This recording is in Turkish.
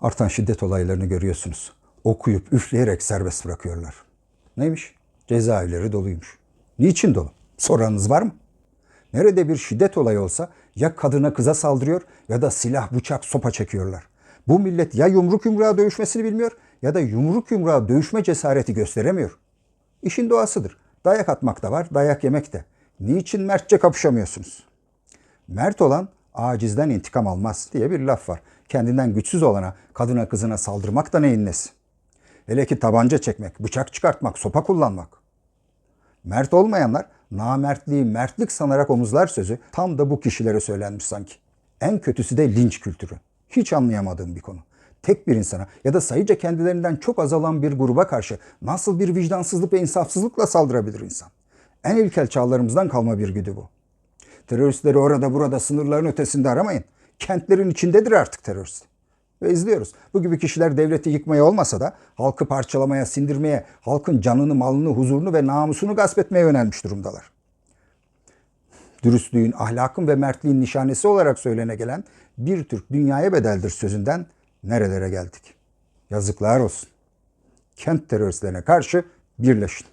Artan şiddet olaylarını görüyorsunuz. Okuyup üfleyerek serbest bırakıyorlar. Neymiş? Cezaevleri doluymuş. Niçin dolu? Soranınız var mı? Nerede bir şiddet olayı olsa ya kadına kıza saldırıyor ya da silah, bıçak, sopa çekiyorlar. Bu millet ya yumruk yumruğa dövüşmesini bilmiyor ya da yumruk yumruğa dövüşme cesareti gösteremiyor. İşin doğasıdır. Dayak atmak da var, dayak yemek de. Niçin mertçe kapışamıyorsunuz? Mert olan acizden intikam almaz diye bir laf var. Kendinden güçsüz olana, kadına kızına saldırmak da neyin nesi? Hele ki tabanca çekmek, bıçak çıkartmak, sopa kullanmak. Mert olmayanlar namertliği mertlik sanarak omuzlar sözü tam da bu kişilere söylenmiş sanki. En kötüsü de linç kültürü. Hiç anlayamadığım bir konu. Tek bir insana ya da sayıca kendilerinden çok azalan bir gruba karşı nasıl bir vicdansızlık ve insafsızlıkla saldırabilir insan? En ilkel çağlarımızdan kalma bir güdü bu. Teröristleri orada burada sınırların ötesinde aramayın. Kentlerin içindedir artık terörist. Ve izliyoruz. Bu gibi kişiler devleti yıkmaya olmasa da halkı parçalamaya, sindirmeye, halkın canını, malını, huzurunu ve namusunu gasp etmeye yönelmiş durumdalar. Dürüstlüğün, ahlakın ve mertliğin nişanesi olarak söylene gelen bir Türk dünyaya bedeldir sözünden nerelere geldik? Yazıklar olsun. Kent teröristlerine karşı birleşin.